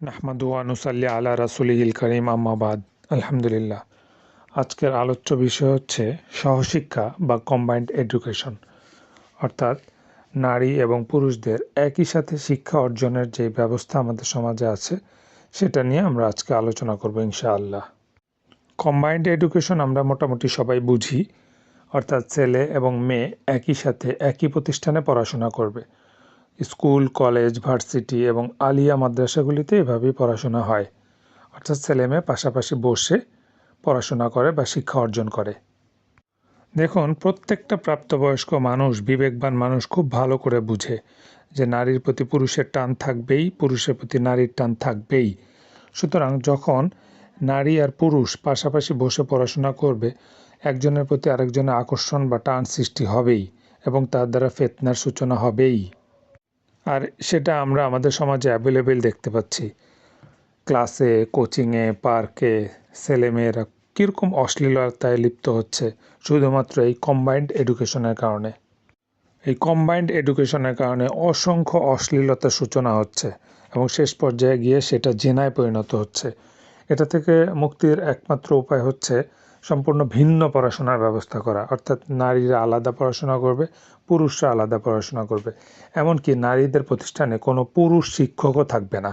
নাহমাদু আনুসাল্লি আলা রাসুলিহিল করিম আম্মাবাদ আলহামদুলিল্লাহ। আজকের আলোচ্য বিষয় হচ্ছে সহশিক্ষা বা কম্বাইন্ড এডুকেশন অর্থাৎ নারী এবং পুরুষদের একই সাথে শিক্ষা অর্জনের যে ব্যবস্থা আমাদের সমাজে আছে, সেটা নিয়ে আমরা আজকে আলোচনা করব ইনশাআল্লাহ। কম্বাইন্ড এডুকেশন আমরা মোটামুটি সবাই বুঝি। অর্থাৎ ছেলে এবং মেয়ে একই সাথে একই প্রতিষ্ঠানে পড়াশোনা করবে। স্কুল, কলেজ, ভার্সিটি এবং আলিয়া মাদ্রাসাগুলিতে এভাবেই পড়াশোনা হয়। অর্থাৎ ছেলেমেয়ে পাশাপাশি বসে পড়াশোনা করে বা শিক্ষা অর্জন করে। দেখুন, প্রত্যেকটা প্রাপ্তবয়স্ক মানুষ, বিবেকবান মানুষ খুব ভালো করে বুঝে যে নারীর প্রতি পুরুষের টান থাকবেই, পুরুষের প্রতি নারীর টান থাকবেই। সুতরাং যখন নারী আর পুরুষ পাশাপাশি বসে পড়াশোনা করবে, একজনের প্রতি আরেকজনের আকর্ষণ বা টান সৃষ্টি হবেই এবং তার দ্বারা ফেতনার সূচনা হবেই। আর সেটা আমরা আমাদের সমাজে অ্যাভেলেবেল দেখতে পাচ্ছি। ক্লাসে কোচিংয়ে পার্কে ছেলেমেয়েরা কীরকম অশ্লীলতায় লিপ্ত হচ্ছে শুধুমাত্র এই কম্বাইন্ড এডুকেশনের কারণে। এই কম্বাইন্ড এডুকেশনের কারণে অসংখ্য অশ্লীলতার সূচনা হচ্ছে এবং শেষ পর্যায়ে গিয়ে সেটা জেনায় পরিণত হচ্ছে। এটা থেকে মুক্তির একমাত্র উপায় হচ্ছে সম্পূর্ণ ভিন্ন পড়াশোনার ব্যবস্থা করা। অর্থাৎ নারীরা আলাদা পড়াশোনা করবে, পুরুষরা আলাদা পড়াশোনা করবে। এমনকি নারীদের প্রতিষ্ঠানে কোনো পুরুষ শিক্ষকও থাকবে না।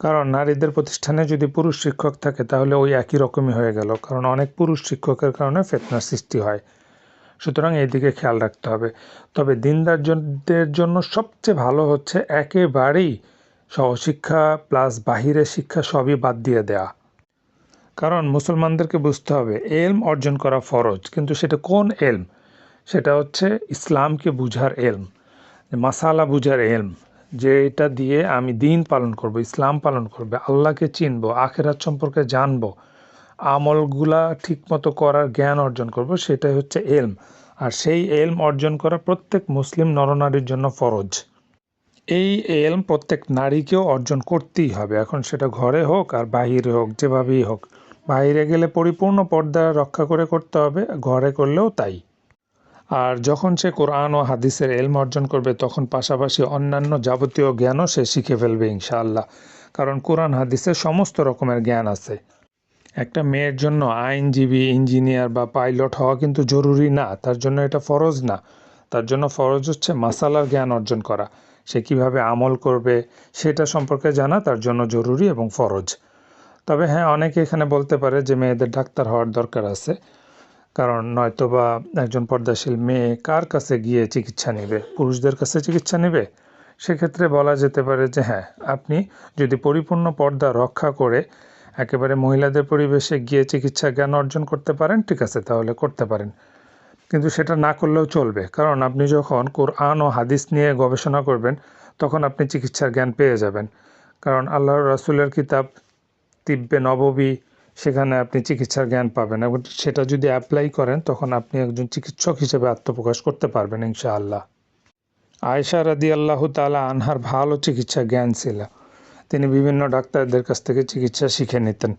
কারণ নারীদের প্রতিষ্ঠানে যদি পুরুষ শিক্ষক থাকে, তাহলে ওই একই রকমই হয়ে গেল। কারণ অনেক পুরুষ শিক্ষকের কারণে ফেতনার সৃষ্টি হয়। সুতরাং এই দিকে খেয়াল রাখতে হবে। তবে দিনদারদের জন্য সবচেয়ে ভালো হচ্ছে একেবারেই সহশিক্ষা প্লাস বাহিরের শিক্ষা সবই বাদ দিয়ে দেয়া। কারণ মুসলমানদেরকে বুঝতে হবে, এলম অর্জন করা ফরজ। কিন্তু সেটা কোন এলম? সেটা হচ্ছে ইসলামকে বুঝার এলম মাসালা বুঝার এলম, যে এটা দিয়ে আমি দিন পালন করব, ইসলাম পালন করবে, আল্লাহকে চিনব, আখেরাত সম্পর্কে জানব, আমলগুলা ঠিকমতো করার জ্ঞান অর্জন করব, সেটাই হচ্ছে এলম। আর সেই এলম অর্জন করা প্রত্যেক মুসলিম নরনারীর জন্য ফরজ। এই এলম প্রত্যেক নারীকেও অর্জন করতেই হবে। এখন সেটা ঘরে হোক আর বাহিরে হোক, যেভাবেই হোক। বাইরে গেলে পরিপূর্ণ পর্দা রক্ষা করে করতে হবে, ঘরে করলেও তাই। আর যখন সে কোরআন ও হাদিসের এলম অর্জন করবে, তখন পাশাপাশি অন্যান্য যাবতীয় জ্ঞানও সে শিখে ফেলবে ইনশাআল্লাহ। কারণ কোরআন হাদিসের সমস্ত রকমের জ্ঞান আছে। একটা মেয়ের জন্য আইনজীবী, ইঞ্জিনিয়ার বা পাইলট হওয়া কিন্তু জরুরি না, তার জন্য এটা ফরজ না। তার জন্য ফরজ হচ্ছে মাসালার জ্ঞান অর্জন করা। সে কীভাবে আমল করবে, সেটা সম্পর্কে জানা তার জন্য জরুরি এবং ফরজ। তবে হ্যাঁ অনেকে এখানে বলতে পারে যে মেয়েদের ডাক্তার হওয়ার দরকার আছে। কারণ নয়তোবা একজন পর্দাশীল মেয়ে কার কাছে গিয়ে চিকিৎসা নেবে? পুরুষদের কাছে চিকিৎসা নেবে? সেক্ষেত্রে বলা যেতে পারে যে হ্যাঁ আপনি যদি পরিপূর্ণ পর্দা রক্ষা করে একেবারে মহিলাদের পরিবেশে গিয়ে চিকিৎসা জ্ঞান অর্জন করতে পারেন, ঠিক আছে, তাহলে করতে পারেন। কিন্তু সেটা না করলেও চলবে। কারণ আপনি যখন কোরআন ও হাদিস নিয়ে গবেষণা করবেন, তখন আপনি চিকিৎসার জ্ঞান পেয়ে যাবেন। কারণ আল্লাহর রাসুলের কিতাব তিব্বে নববী সেখানে আপনি চিকিৎসার জ্ঞান পাবেন এবং সেটা যদি অ্যাপ্লাই করেন, তখন আপনি একজন চিকিৎসক হিসেবে আত্মপ্রকাশ করতে পারবেন ইনশাআল্লাহ। আয়সা রাদি আল্লাহ তালা আনহার ভালো চিকিৎসা জ্ঞান ছিল। তিনি বিভিন্ন ডাক্তারদের কাছ থেকে চিকিৎসা শিখে নিতেন।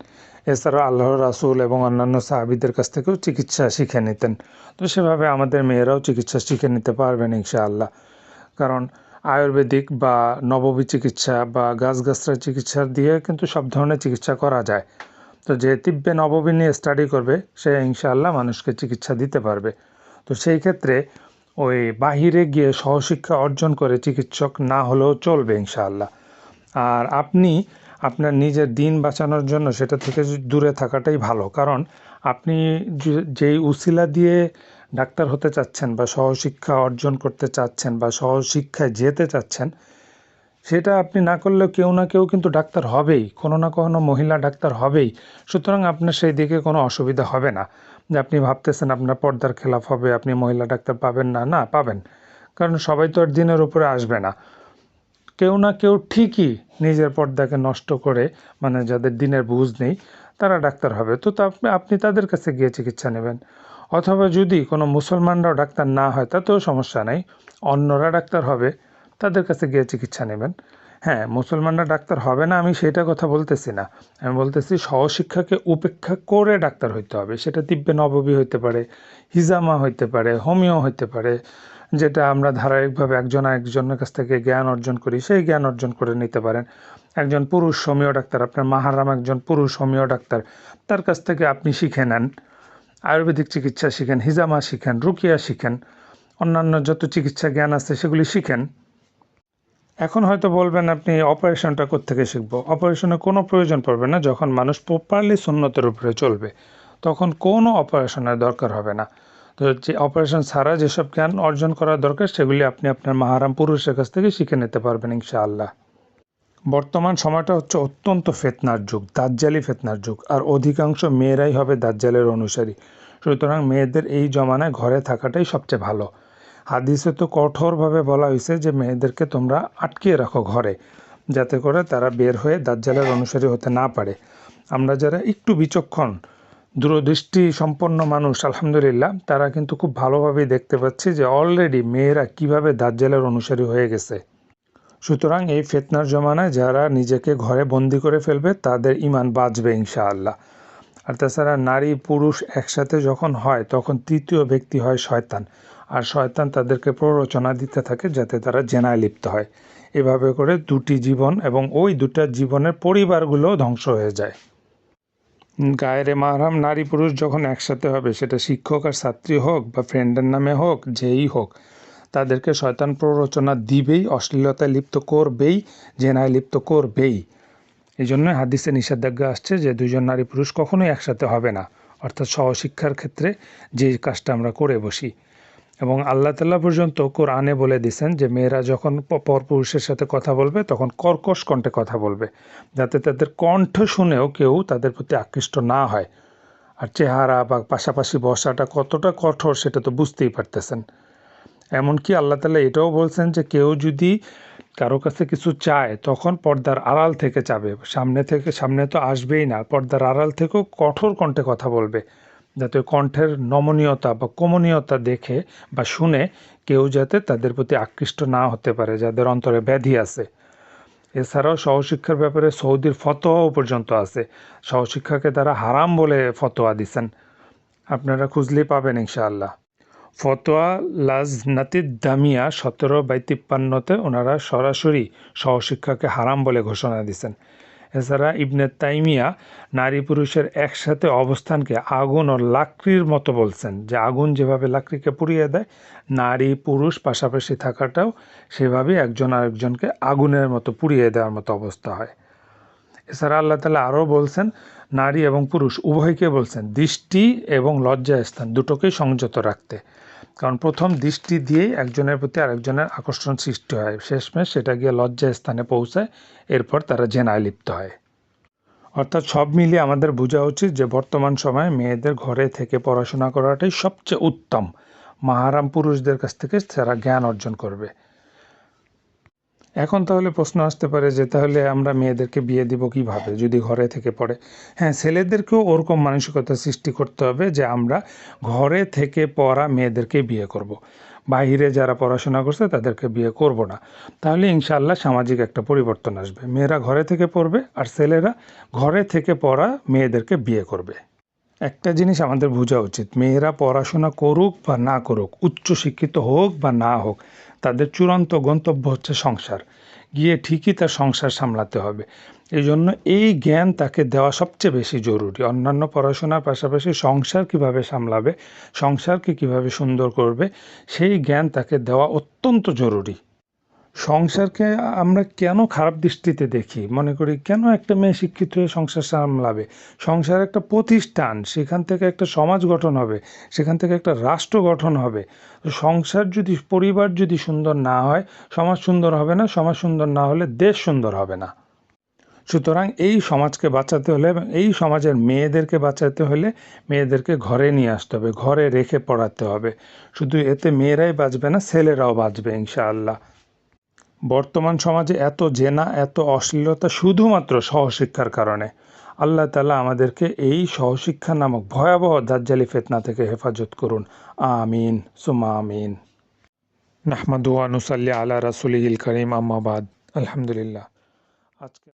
এছাড়াও আল্লাহ রাসুল এবং অন্যান্য সাহাবিদের কাছ থেকেও চিকিৎসা শিখে নিতেন। তো সেভাবে আমাদের মেয়েরাও চিকিৎসা শিখে নিতে পারবেন ইনশাআল্লাহ। কারণ আয়ুর্বেদিক বা নববী চিকিৎসা বা গাছগাছরা চিকিৎসা দিয়ে কিন্তু সব ধরনের চিকিৎসা করা যায়। তো যে তিব্বে নববী নিয়ে স্টাডি করবে, সে ইনশাআল্লাহ মানুষকে চিকিৎসা দিতে পারবে। তো সেই ক্ষেত্রে ওই বাহিরে গিয়ে সহশিক্ষা অর্জন করে চিকিৎসক না হলেও চলবে ইনশাআল্লাহ। আর আপনি আপনার নিজের দিন বাঁচানোর জন্য সেটা থেকে দূরে থাকাটাই ভালো। কারণ আপনি যেই উসিলা দিয়ে ডাক্তার হতে চাচ্ছেন বা সহশিক্ষা অর্জন করতে চাচ্ছেন বা সহশিক্ষায় যেতে চাচ্ছেন, সেটা আপনি না করলেও কেউ না কেউ কিন্তু ডাক্তার হবেই, কোনো না কোনো মহিলা ডাক্তার হবেই। সুতরাং আপনার সেই দিকে কোনো অসুবিধা হবে না। যে আপনি ভাবতেছেন আপনার পর্দার খেলাফ হবে, আপনি মহিলা ডাক্তার পাবেন না না, পাবেন। কারণ সবাই তো আর দিনের উপরে আসবে না। কেউ না কেউ ঠিকই নিজের পর্দাকে নষ্ট করে মানে যাদের দিনের বুঝ নেই, তারা ডাক্তার হবে। তো আপনি তাদের কাছে গিয়ে চিকিৎসা নেবেন। অথবা যদি কোনো মুসলমানরাও ডাক্তার না হয়, তাতেও সমস্যা নেই। অন্যরা ডাক্তার হবে, তাদের কাছে গিয়ে চিকিৎসা নেবেন। হ্যাঁ মুসলমানরা ডাক্তার হবে না, আমি সেটা কথা বলতেছি না। আমি বলতেছি সহশিক্ষাকে উপেক্ষা করে ডাক্তার হইতে হবে। সেটা দিব্যে নববী হইতে পারে, হিজামা হইতে পারে, হোমিও হইতে পারে, যেটা আমরা ধারাবাহিকভাবে একজন একজনের কাছ থেকে জ্ঞান অর্জন করি, সেই জ্ঞান অর্জন করে নিতে পারেন। একজন পুরুষ হোমিও ডাক্তার, আপনার মাহারাম একজন পুরুষ হোমিও ডাক্তার, তার কাছ থেকে আপনি শিখে নেন। আয়ুর্বেদিক চিকিৎসা শিখেন, হিজামা শিখেন, রুকিয়া শিখেন, অন্যান্য যত চিকিৎসা জ্ঞান আছে সেগুলি শিখেন। এখন হয়তো বলবেন আপনি অপারেশনটা কোত্থেকে শিখব? অপারেশনে কোনো প্রয়োজন পড়বে না, যখন মানুষ প্রপারলি সুন্নতের উপরে চলবে, তখন কোনো অপারেশনের দরকার হবে না। তো যে অপারেশন ছাড়া যেসব জ্ঞান অর্জন করা দরকার, সেগুলি আপনি আপনার মাহারাম পুরুষের কাছ থেকে শিখে নিতে পারবেন ইনশাআল্লাহ। বর্তমান সময়টা হচ্ছে অত্যন্ত ফেতনার যুগ, দাজ্জালি ফেতনার যুগ, আর অধিকাংশ মেয়েরাই হবে দাজ্জালের অনুসারী। সুতরাং মেয়েদের এই জমানায় ঘরে থাকাটাই সবচেয়ে ভালো। হাদিসে তো কঠোরভাবে বলা হয়েছে যে মেয়েদেরকে তোমরা আটকিয়ে রাখো ঘরে, যাতে করে তারা বের হয়ে দাজ্জালের অনুসারী হতে না পারে। আমরা যারা একটু বিচক্ষণ, দূরদৃষ্টি সম্পন্ন মানুষ, আলহামদুলিল্লাহ, তারা কিন্তু খুব ভালোভাবেই দেখতে পাচ্ছি যে অলরেডি মেয়েরা কীভাবে দাজ্জালের অনুসারী হয়ে গেছে। সুতরাং এই ফেতনার জমানায় যারা নিজেকে ঘরে বন্দি করে ফেলবে, তাদের ইমান বাঁচবে ইনশাআল্লাহ। আর তাছাড়া নারী, পুরুষ একসাথে যখন হয়, তখন তৃতীয় ব্যক্তি হয় শয়তান। আর শয়তান তাদেরকে প্ররোচনা দিতে থাকে যাতে তারা জেনায় লিপ্ত হয়। এভাবে করে দুটি জীবন এবং ওই দুটা জীবনের পরিবারগুলো ধ্বংস হয়ে যায়। গায়ের মাহারাম নারী পুরুষ যখন একসাথে হবে, সেটা শিক্ষক আর ছাত্রী হোক বা ফ্রেন্ডের নামে হোক, যেই হোক তাদেরকে শয়তান প্ররোচনা দিবেই, অশ্লীলতায় লিপ্ত করবেই, জেনায় লিপ্ত করবেই। এই জন্য হাদিসে নিষেধাজ্ঞা আসছে যে দুজন নারী পুরুষ কখনোই একসাথে হবে না। অর্থাৎ সহশিক্ষার ক্ষেত্রে যে কাজটা আমরা করে বসি। এবং আল্লাহ তাল্লাহ পর্যন্ত কোরআনে বলে দিছেন যে মেয়েরা যখন পরপুরুষের সাথে কথা বলবে, তখন কর্কশ কণ্ঠে কথা বলবে, যাতে তাদের কণ্ঠ শুনেও কেউ তাদের প্রতি আকৃষ্ট না হয়। আর চেহারা বা পাশাপাশি বসাটা কতটা কঠোর সেটা তো বুঝতেই পারতেছেন। এমনকি আল্লাহ তালা এটাও বলছেন যে কেউ যদি কারও কাছে কিছু চায়, তখন পর্দার আড়াল থেকে চাবে। সামনে থেকে, সামনে তো আসবেই না, পর্দার আড়াল থেকেও কঠোর কণ্ঠে কথা বলবে। যাতে কণ্ঠের নমনীয়তা বা কমনীয়তা দেখে বা শুনে কেউ যাতে তাদের প্রতি আকৃষ্ট না হতে পারে, যাদের অন্তরে ব্যাধি আছে। এছাড়াও সহশিক্ষার ব্যাপারে সৌদির ফতোয়াও পর্যন্ত আছে। সহশিক্ষাকে তারা হারাম বলে ফতোয়া দিছেন। আপনারা খুঁজলেই পাবেন ইনশাআল্লাহ। ফতোয়া লাজনাতিদ দামিয়া সতেরো বাই তিপ্পান্নতে ওনারা সরাসরি সহশিক্ষাকে হারাম বলে ঘোষণা দিছেন। এছাড়া ইবনে তাইমিয়া নারী পুরুষের একসাথে অবস্থানকে আগুন ও লাকড়ির মতো বলছেন, যে আগুন যেভাবে লাকড়িকে পুড়িয়ে দেয়, নারী পুরুষ পাশাপাশি থাকাটাও সেভাবেই একজন আরেকজনকে আগুনের মতো পুড়িয়ে দেওয়ার মতো অবস্থা হয়। এছাড়া আল্লাহ তালা আরও বলছেন, নারী এবং পুরুষ উভয়কে বলছেন, দৃষ্টি এবং লজ্জা স্থান দুটোকেই সংযত রাখতে। কারণ প্রথম দৃষ্টি দিয়েই একজনের প্রতি আরেকজনের আকর্ষণ সৃষ্টি হয়। শেষমেশ সেটা গিয়ে লজ্জা স্থানে পৌঁছায়, এরপর তারা জেনায় লিপ্ত হয়। অর্থাৎ সব মিলিয়ে আমাদের বোঝা উচিত যে বর্তমান সময়ে মেয়েদের ঘরে থেকে পড়াশোনা করাটাই সবচেয়ে উত্তম। মাহারাম পুরুষদের কাছ থেকে তারা জ্ঞান অর্জন করবে। এখন তাহলে প্রশ্ন আসতে পারে যে তাহলে আমরা মেয়েদেরকে বিয়ে দিব কীভাবে, যদি ঘরে থেকে পড়ে। হ্যাঁ ছেলেদেরকেও ওরকম মানসিকতা সৃষ্টি করতে হবে যে আমরা ঘরে থেকে পড়া মেয়েদেরকে বিয়ে করব। বাহিরে যারা পড়াশোনা করছে তাদেরকে বিয়ে করব না। তাহলে ইনশাল্লাহ সামাজিক একটা পরিবর্তন আসবে। মেয়েরা ঘরে থেকে পড়বে আর ছেলেরা ঘরে থেকে পড়া মেয়েদেরকে বিয়ে করবে। একটা জিনিস আমাদের বোঝা উচিত। মেয়েরা পড়াশোনা করুক বা না করুক, উচ্চ শিক্ষিত হোক বা না হোক, তাদের চূড়ান্ত গন্তব্য হচ্ছে সংসার। গিয়ে ঠিকই তার সংসার সামলাতে হবে। এই জন্য এই জ্ঞান তাকে দেওয়া সবচেয়ে বেশি জরুরি। অন্যান্য পড়াশোনার পাশাপাশি সংসার কীভাবে সামলাবে, সংসারকে কীভাবে সুন্দর করবে, সেই জ্ঞান তাকে দেওয়া অত্যন্ত জরুরি। সংসারকে আমরা কেন খারাপ দৃষ্টিতে দেখি? মনে করি, কেন একটা মেয়ে শিক্ষিত হয়ে সংসার সামলাবে? সংসার একটা প্রতিষ্ঠান, সেখান থেকে একটা সমাজ গঠন হবে, সেখান থেকে একটা রাষ্ট্র গঠন হবে। সংসার যদি, পরিবার যদি সুন্দর না হয়, সমাজ সুন্দর হবে না, সমাজ সুন্দর না হলে দেশ সুন্দর হবে না। সুতরাং এই সমাজকে বাঁচাতে হলে এবং এই সমাজের মেয়েদেরকে বাঁচাতে হলে মেয়েদেরকে ঘরে নিয়ে আসতে হবে, ঘরে রেখে পড়াতে হবে। শুধু এতে মেয়েরাই বাঁচবে না, ছেলেরাও বাঁচবে, ইনশাআল্লাহ। বর্তমান সমাজে এত জেনা, এত অশ্লীলতা শুধুমাত্র সহশিক্ষার কারণে। আল্লাহ তালা আমাদেরকে এই সহশিক্ষা নামক ভয়াবহ দাজ্জালি ফেতনা থেকে হেফাজত করুন। আমিন। সুমা আমিন। নাহমাদুয়া নুসাল্লি আলা রাসুলিহিল করিম আম্মাবাদ আলহামদুলিল্লাহ। আজকে